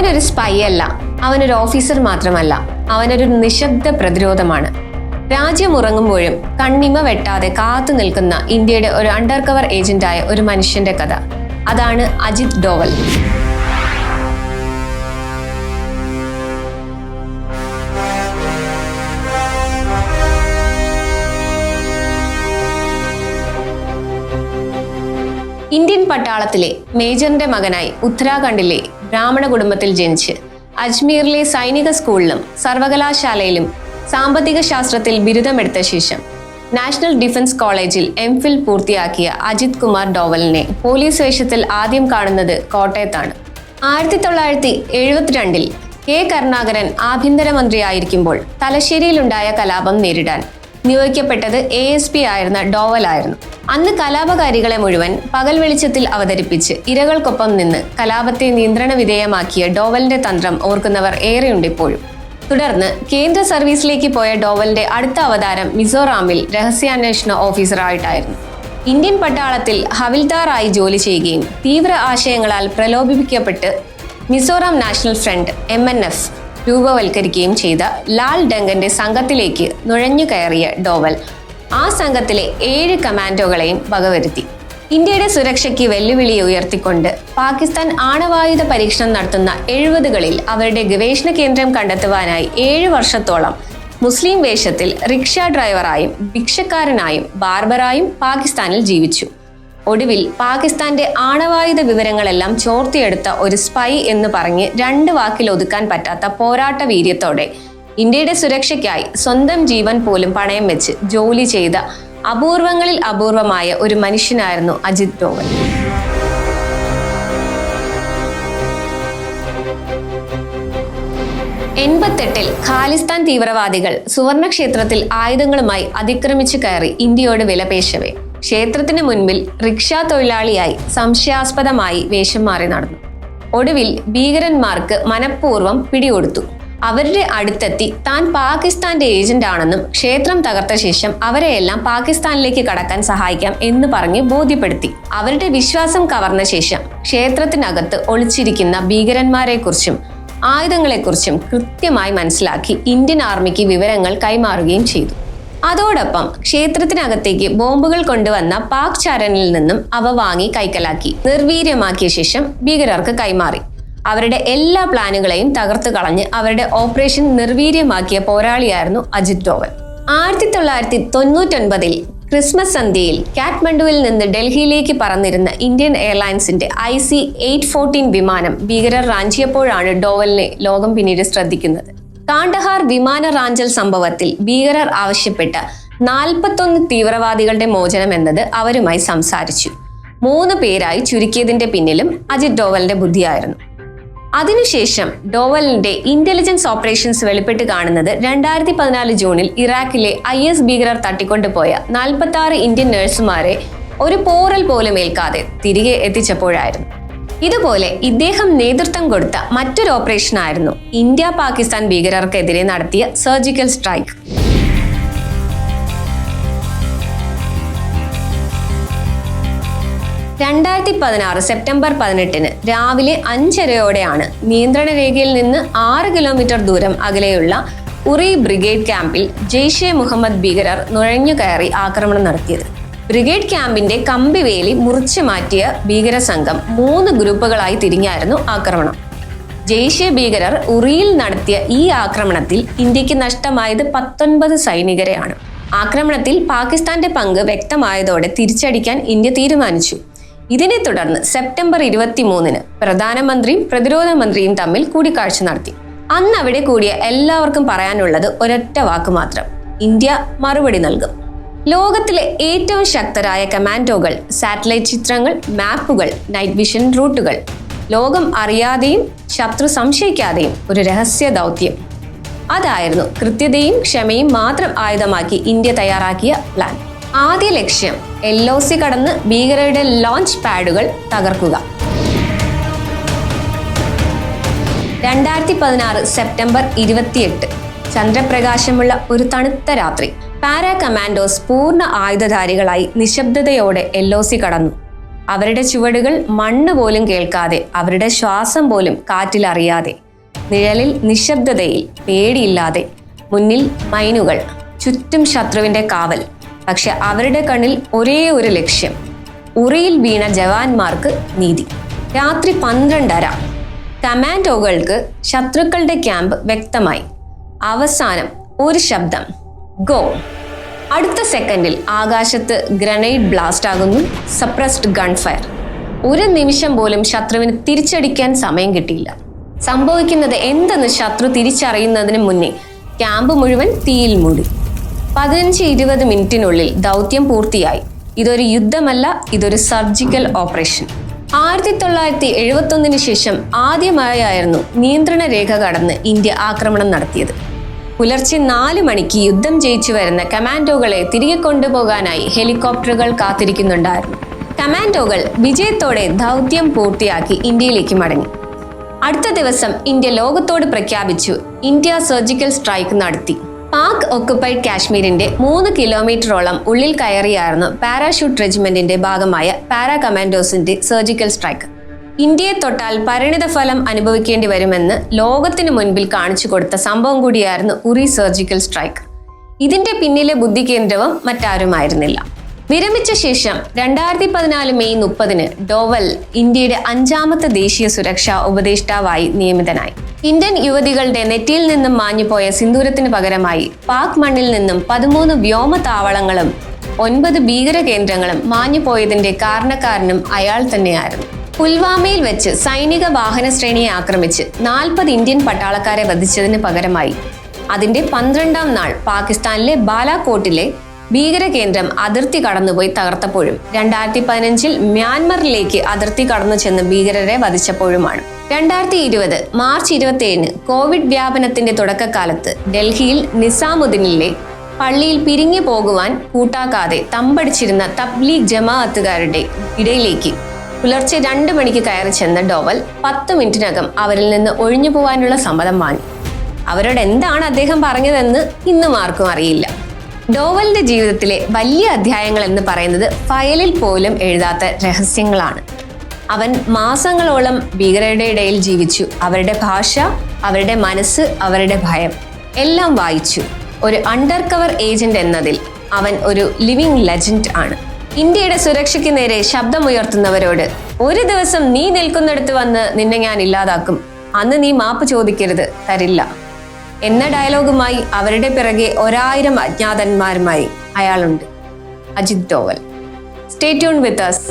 അവനൊരു സ്പൈ അല്ല അവനൊരു ഓഫീസർ മാത്രമല്ല അവനൊരു നിശബ്ദ പ്രതിരോധമാണ്. രാജ്യം ഉറങ്ങുമ്പോഴും കണ്ണിമ വെട്ടാതെ കാത്തു നിൽക്കുന്ന ഇന്ത്യയുടെ ഒരു അണ്ടർ കവർ ഏജന്റായ ഒരു മനുഷ്യന്റെ കഥ. അതാണ് അജിത് ഡോവൽ. ഇന്ത്യൻ പട്ടാളത്തിലെ മേജറിന്റെ മകനായി ഉത്തരാഖണ്ഡിലെ ബ്രാഹ്മണ കുടുംബത്തിൽ ജനിച്ച്. അജ്മീറിലെ സൈനിക സ്കൂളിലും സർവകലാശാലയിലും സാമ്പത്തിക ശാസ്ത്രത്തിൽ ബിരുദമെടുത്ത ശേഷം നാഷണൽ ഡിഫൻസ് കോളേജിൽ എം ഫിൽ പൂർത്തിയാക്കിയ അജിത് കുമാർ ഡോവലിനെ പോലീസ് വേഷത്തിൽ ആദ്യം കാണുന്നത് കോട്ടയത്താണ്. ആയിരത്തി തൊള്ളായിരത്തി എഴുപത്തിരണ്ടിൽ കെ കരുണാകരൻ ആഭ്യന്തരമന്ത്രിയായിരിക്കുമ്പോൾ തലശ്ശേരിയിലുണ്ടായ കലാപം നേരിടാൻ നിയോഗിക്കപ്പെട്ടത് എ എസ് പി ആയിരുന്ന ഡോവലായിരുന്നു അന്ന് കലാപകാരികളെ മുഴുവൻ പകൽ വെളിച്ചത്തിൽ അവതരിപ്പിച്ച് ഇരകൾക്കൊപ്പം നിന്ന് കലാപത്തെ നിയന്ത്രണ വിധേയമാക്കിയ ഡോവലിന്റെ തന്ത്രം ഓർക്കുന്നവർ ഏറെയുണ്ട് ഇപ്പോഴും. തുടർന്ന് കേന്ദ്ര സർവീസിലേക്ക് പോയ ഡോവലിന്റെ അടുത്ത അവതാരം മിസോറാമിൽ രഹസ്യാന്വേഷണ ഓഫീസറായിട്ടായിരുന്നു. ഇന്ത്യൻ പട്ടാളത്തിൽ ഹവിൽദാറായി ജോലി ചെയ്യുകയും തീവ്ര ആശയങ്ങളാൽ പ്രലോഭിപ്പിക്കപ്പെട്ട് Mizoram National Front M N F രൂപവൽക്കരിക്കുകയും ചെയ്ത ലാൽ ഡങ്കന്റെ സംഘത്തിലേക്ക് നുഴഞ്ഞു കയറിയ ഡോവൽ ആ സംഘത്തിലെ ഏഴ് കമാൻഡോകളെയും വകവരുത്തി. ഇന്ത്യയുടെ സുരക്ഷയ്ക്ക് വെല്ലുവിളി ഉയർത്തിക്കൊണ്ട് പാകിസ്ഥാൻ ആണവായുധ പരീക്ഷണം നടത്തുന്ന എഴുപതുകളിൽ അവരുടെ ഗവേഷണ കേന്ദ്രം കണ്ടെത്തുവാനായി ഏഴ് വർഷത്തോളം മുസ്ലിം വേഷത്തിൽ റിക്ഷ ഡ്രൈവറായും ഭിക്ഷക്കാരനായും ബാർബറായും പാകിസ്ഥാനിൽ ജീവിച്ചു. ഒടുവിൽ പാകിസ്ഥാന്റെ ആണവായുധ വിവരങ്ങളെല്ലാം ചോർത്തിയെടുത്ത ഒരു സ്പൈ എന്ന് പറഞ്ഞ് രണ്ട് വാക്കിൽ ഒതുക്കാൻ പറ്റാത്ത പോരാട്ട വീര്യത്തോടെ ഇന്ത്യയുടെ സുരക്ഷയ്ക്കായി സ്വന്തം ജീവൻ പോലും പണയം വെച്ച് ജോലി ചെയ്ത അപൂർവങ്ങളിൽ അപൂർവമായ ഒരു മനുഷ്യനായിരുന്നു അജിത് ഡോവൽ. എൺപത്തെട്ടിൽ ഖാലിസ്ഥാൻ തീവ്രവാദികൾ സുവർണക്ഷേത്രത്തിൽ ആയുധങ്ങളുമായി അതിക്രമിച്ചു കയറി ഇന്ത്യയോട് വിലപേശവേ ക്ഷേത്രത്തിന് മുൻപിൽ റിക്ഷാ തൊഴിലാളിയായി സംശയാസ്പദമായി വേഷം മാറി നടന്നു. ഒടുവിൽ ഭീകരന്മാർക്ക് മനഃപൂർവം പിടികൊടുത്തു. അവരുടെ അടുത്തെത്തി. താൻ പാകിസ്ഥാന്റെ ഏജന്റ് ആണെന്നും ക്ഷേത്രം തകർത്ത ശേഷം അവരെയെല്ലാം പാകിസ്ഥാനിലേക്ക് കടക്കാൻ സഹായിക്കാം എന്ന് പറഞ്ഞ് ബോധ്യപ്പെടുത്തി. അവരുടെ വിശ്വാസം കവർന്ന ശേഷം ക്ഷേത്രത്തിനകത്ത് ഒളിച്ചിരിക്കുന്ന ഭീകരന്മാരെക്കുറിച്ചും ആയുധങ്ങളെക്കുറിച്ചും കൃത്യമായി മനസ്സിലാക്കി ഇന്ത്യൻ ആർമിക്ക് വിവരങ്ങൾ കൈമാറുകയും ചെയ്തു. അതോടൊപ്പം ക്ഷേത്രത്തിനകത്തേക്ക് ബോംബുകൾ കൊണ്ടുവന്ന പാക് ചാരനിൽ നിന്നും അവ വാങ്ങി കൈക്കലാക്കി നിർവീര്യമാക്കിയ ശേഷം ഭീകരർക്ക് കൈമാറി. അവരുടെ എല്ലാ പ്ലാനുകളെയും തകർത്തു കളഞ്ഞ് അവരുടെ ഓപ്പറേഷൻ നിർവീര്യമാക്കിയ പോരാളിയായിരുന്നു അജിത് ഡോവൽ. ആയിരത്തി തൊള്ളായിരത്തി തൊണ്ണൂറ്റൊൻപതിൽ ക്രിസ്മസ് സന്ധ്യയിൽ കാഠ്മണ്ഡുവിൽ നിന്ന് ഡൽഹിയിലേക്ക് പറന്നിരുന്ന ഇന്ത്യൻ എയർലൈൻസിന്റെ ഐ സി എയ്റ്റ് ഫോർട്ടീൻ വിമാനം ഭീകരർ റാഞ്ചിയപ്പോഴാണ് ഡോവലിനെ ലോകം പിന്നീട് ശ്രദ്ധിക്കുന്നത്. കാണ്ടഹാർ വിമാന റാഞ്ചൽ സംഭവത്തിൽ ഭീകരർ ആവശ്യപ്പെട്ട നാൽപ്പത്തൊന്ന് തീവ്രവാദികളുടെ മോചനം എന്നത് അവരുമായി സംസാരിച്ചു. മൂന്ന് പേരായി ചുരുക്കിയതിന്റെ പിന്നിലും അജിത് ഡോവലിന്റെ ബുദ്ധിയായിരുന്നു. അതിനുശേഷം ഡോവലിന്റെ ഇന്റലിജൻസ് ഓപ്പറേഷൻസ് വെളിപ്പെട്ട് കാണുന്നത് രണ്ടായിരത്തി പതിനാല് ജൂണിൽ ഇറാഖിലെ ഐ എസ് ഭീകരർ തട്ടിക്കൊണ്ടുപോയ നാൽപ്പത്തി ആറ് ഇന്ത്യൻ നഴ്സുമാരെ ഒരു പോറൽ പോലും ഏൽക്കാതെ തിരികെ എത്തിച്ചപ്പോഴായിരുന്നു. ഇതുപോലെ ഇദ്ദേഹം നേതൃത്വം കൊടുത്ത മറ്റൊരു ഓപ്പറേഷനായിരുന്നു ഇന്ത്യ പാകിസ്ഥാൻ ഭീകരർക്കെതിരെ നടത്തിയ സർജിക്കൽ സ്ട്രൈക്ക് രണ്ടായിരത്തി പതിനാറ് സെപ്റ്റംബർ പതിനെട്ടിന് രാവിലെ അഞ്ചരയോടെയാണ് നിയന്ത്രണ രേഖയിൽ നിന്ന് ആറ് കിലോമീറ്റർ ദൂരം അകലെയുള്ള ഉറി ബ്രിഗേഡ് ക്യാമ്പിൽ ജെയ്ഷെ മുഹമ്മദ് ഭീകരർ നുഴഞ്ഞു കയറി ആക്രമണം നടത്തിയത്. ബ്രിഗേഡ് ക്യാമ്പിന്റെ കമ്പിവേലി മുറിച്ചു മാറ്റിയ ഭീകര സംഘം മൂന്ന് ഗ്രൂപ്പുകളായി തിരിഞ്ഞായിരുന്നു ആക്രമണം. ജെയ്ഷെ ഭീകരർ ഉറിയിൽ നടത്തിയ ഈ ആക്രമണത്തിൽ ഇന്ത്യയ്ക്ക് നഷ്ടമായത് പത്തൊൻപത് സൈനികരെയാണ്. ആക്രമണത്തിൽ പാകിസ്ഥാന്റെ പങ്ക് വ്യക്തമായതോടെ തിരിച്ചടിക്കാൻ ഇന്ത്യ തീരുമാനിച്ചു. ഇതിനെ തുടർന്ന് സെപ്റ്റംബർ ഇരുപത്തിമൂന്നിന് പ്രധാനമന്ത്രിയും പ്രതിരോധ മന്ത്രിയും തമ്മിൽ കൂടിക്കാഴ്ച നടത്തി. അന്ന് അവിടെ കൂടിയ എല്ലാവർക്കും പറയാനുള്ളത് ഒരൊറ്റ വാക്ക് മാത്രം. ഇന്ത്യ മറുപടി നൽകും. ലോകത്തിലെ ഏറ്റവും ശക്തരായ കമാൻഡോകൾ സാറ്റലൈറ്റ് ചിത്രങ്ങൾ മാപ്പുകൾ നൈറ്റ് വിഷൻ റൂട്ടുകൾ ലോകം അറിയാതെയും ശത്രു സംശയിക്കാതെയും ഒരു രഹസ്യ ദൗത്യം. അതായിരുന്നു കൃത്യതയും ക്ഷമയും മാത്രം ആയുധമാക്കി ഇന്ത്യ തയ്യാറാക്കിയ പ്ലാൻ. ആദ്യ ലക്ഷ്യം എൽ ഒ സി കടന്ന് ഭീകരരുടെ ലോഞ്ച് പാഡുകൾ തകർക്കുക. രണ്ടായിരത്തി പതിനാറ് സെപ്റ്റംബർ ഇരുപത്തിയെട്ട്. ചന്ദ്രപ്രകാശമുള്ള ഒരു തണുത്ത രാത്രി. പാരാ കമാൻഡോസ് പൂർണ ആയുധധാരികളായി നിശബ്ദതയോടെ എൽ ഒ സി കടന്നു. അവരുടെ ചുവടുകൾ മണ്ണ് പോലും കേൾക്കാതെ അവരുടെ ശ്വാസം പോലും കാറ്റിലറിയാതെ നിഴലിൽ നിശബ്ദതയിൽ പേടിയില്ലാതെ മുന്നിൽ മൈനുകൾ ചുറ്റും ശത്രുവിന്റെ കാവൽ. പക്ഷെ അവരുടെ കണ്ണിൽ ഒരേ ഒരു ലക്ഷ്യം. ഉറിയിൽ വീണ ജവാന്മാർക്ക് നീതി. രാത്രി പന്ത്രണ്ടര. കമാൻഡോകൾക്ക് ശത്രുക്കളുടെ ക്യാമ്പ് വ്യക്തമായി. അവസാനം ഒരു ശബ്ദം. ഗോ. അടുത്ത സെക്കൻഡിൽ ആകാശത്ത് ഗ്രനൈഡ് ബ്ലാസ്റ്റ് ആകുന്നു. സപ്രസ്ഡ് ഗൺഫയർ ഒരു നിമിഷം പോലും ശത്രുവിന് തിരിച്ചടിക്കാൻ സമയം കിട്ടിയില്ല. സംഭവിക്കുന്നത് എന്തെന്ന് ശത്രു തിരിച്ചറിയുന്നതിന് മുന്നേ ക്യാമ്പ് മുഴുവൻ തീയിൽ മൂടി. പതിനഞ്ച് ഇരുപത് മിനിറ്റിനുള്ളിൽ ദൗത്യം പൂർത്തിയായി. ഇതൊരു യുദ്ധമല്ല ഇതൊരു സർജിക്കൽ ഓപ്പറേഷൻ. ആയിരത്തി തൊള്ളായിരത്തി എഴുപത്തി ഒന്നിന് ശേഷം ആദ്യമായായിരുന്നു നിയന്ത്രണ രേഖ കടന്ന് ഇന്ത്യ ആക്രമണം നടത്തിയത്. പുലർച്ചെ നാല് മണിക്ക് യുദ്ധം ജയിച്ചു വരുന്ന കമാൻഡോകളെ തിരികെ കൊണ്ടുപോകാനായി ഹെലികോപ്റ്ററുകൾ കാത്തിരിക്കുന്നുണ്ടായിരുന്നു. കമാൻഡോകൾ വിജയത്തോടെ ദൗത്യം പൂർത്തിയാക്കി ഇന്ത്യയിലേക്ക് മടങ്ങി. അടുത്ത ദിവസം ഇന്ത്യ ലോകത്തോട് പ്രഖ്യാപിച്ചു ഇന്ത്യ സർജിക്കൽ സ്ട്രൈക്ക് നടത്തി. പാക് ഒക്കുപ്പൈഡ് കാശ്മീരിന്റെ മൂന്ന് കിലോമീറ്ററോളം ഉള്ളിൽ കയറിയായിരുന്നു പാരാഷൂട്ട് റെജിമെന്റിന്റെ ഭാഗമായ പാരാ കമാൻഡോസിന്റെ സർജിക്കൽ സ്ട്രൈക്ക്. ഇന്ത്യയെ തൊട്ടാൽ പരിണിത ഫലം അനുഭവിക്കേണ്ടി വരുമെന്ന് ലോകത്തിന് മുൻപിൽ കാണിച്ചു കൊടുത്ത സംഭവം കൂടിയായിരുന്നു ഉറി സർജിക്കൽ സ്ട്രൈക്ക്. ഇതിന്റെ പിന്നിലെ ബുദ്ധികേന്ദ്രവും മറ്റാരുമായിരുന്നില്ല. വിരമിച്ച ശേഷം രണ്ടായിരത്തി പതിനാല് മെയ് മുപ്പതിന് ഡോവൽ ഇന്ത്യയുടെ അഞ്ചാമത്തെ ദേശീയ സുരക്ഷാ ഉപദേഷ്ടാവായി നിയമിതനായി. ഇന്ത്യൻ യുവതികളുടെ നെറ്റിയിൽ നിന്നും മാഞ്ഞുപോയ സിന്ദൂരത്തിന് പകരമായി പാക് മണ്ണിൽ നിന്നും പതിമൂന്ന് വ്യോമ താവളങ്ങളും ഒൻപത് ഭീകര കേന്ദ്രങ്ങളും മാഞ്ഞുപോയതിന്റെ കാരണക്കാരനും അയാൾ തന്നെയായിരുന്നു. പുൽവാമയിൽ വെച്ച് സൈനിക വാഹന ശ്രേണിയെ ആക്രമിച്ച് നാൽപ്പത് ഇന്ത്യൻ പട്ടാളക്കാരെ വധിച്ചതിന് പകരമായി. അതിന്റെ പന്ത്രണ്ടാം നാൾ പാകിസ്ഥാനിലെ ബാലാകോട്ടിലെ ഭീകര കേന്ദ്രം അതിർത്തി കടന്നുപോയി തകർത്തപ്പോഴും. രണ്ടായിരത്തി പതിനഞ്ചിൽ മ്യാൻമറിലേക്ക് അതിർത്തി കടന്നു ചെന്ന് ഭീകരരെ വധിച്ചപ്പോഴുമാണ്. രണ്ടായിരത്തി ഇരുപത് മാർച്ച് ഇരുപത്തി ഏഴിന് കോവിഡ് വ്യാപനത്തിന്റെ തുടക്കകാലത്ത് ഡൽഹിയിൽ നിസാമുദ്ദീനിലെ പള്ളിയിൽ പിരിഞ്ഞു പോകുവാൻ കൂട്ടാക്കാതെ തമ്പടിച്ചിരുന്ന തബ്ലീഗ് ജമാഅത്തുകാരുടെ ഇടയിലേക്ക് പുലർച്ചെ രണ്ട് മണിക്ക് കയറി ചെന്ന ഡോവൽ പത്ത് മിനിറ്റിനകം അവരിൽ നിന്ന് ഒഴിഞ്ഞു പോകാനുള്ള സമ്മതം വാങ്ങി. അവരോട് എന്താണ് അദ്ദേഹം പറഞ്ഞതെന്ന് ഇന്നും ആർക്കും അറിയില്ല. ഡോവലിന്റെ ജീവിതത്തിലെ വലിയ അധ്യായങ്ങൾ എന്ന് പറയുന്നത് ഫയലിൽ പോലും എഴുതാത്ത രഹസ്യങ്ങളാണ്. അവൻ മാസങ്ങളോളം ഭീകരരുടെ ഇടയിൽ ജീവിച്ചു. അവരുടെ ഭാഷ അവരുടെ മനസ്സ് അവരുടെ ഭയം എല്ലാം വായിച്ചു. ഒരു അണ്ടർ കവർ ഏജന്റ് എന്നതിൽ അവൻ ഒരു ലിവിംഗ് ലെജൻഡ് ആണ്. ഇന്ത്യയുടെ സുരക്ഷയ്ക്ക് നേരെ ശബ്ദമുയർത്തുന്നവരോട് ഒരു ദിവസം നീ നിൽക്കുന്നിടത്ത് വന്ന് നിന്നെ ഞാൻ ഇല്ലാതാക്കും. അന്ന് നീ മാപ്പ് ചോദിക്കരുത് തരില്ല. എന്ന ഡയലോഗുമായി അവരുടെ പിറകെ ഒരായിരം അജ്ഞാതന്മാരുമായി അയാളുണ്ട്. Ajit Doval. Stay tune with us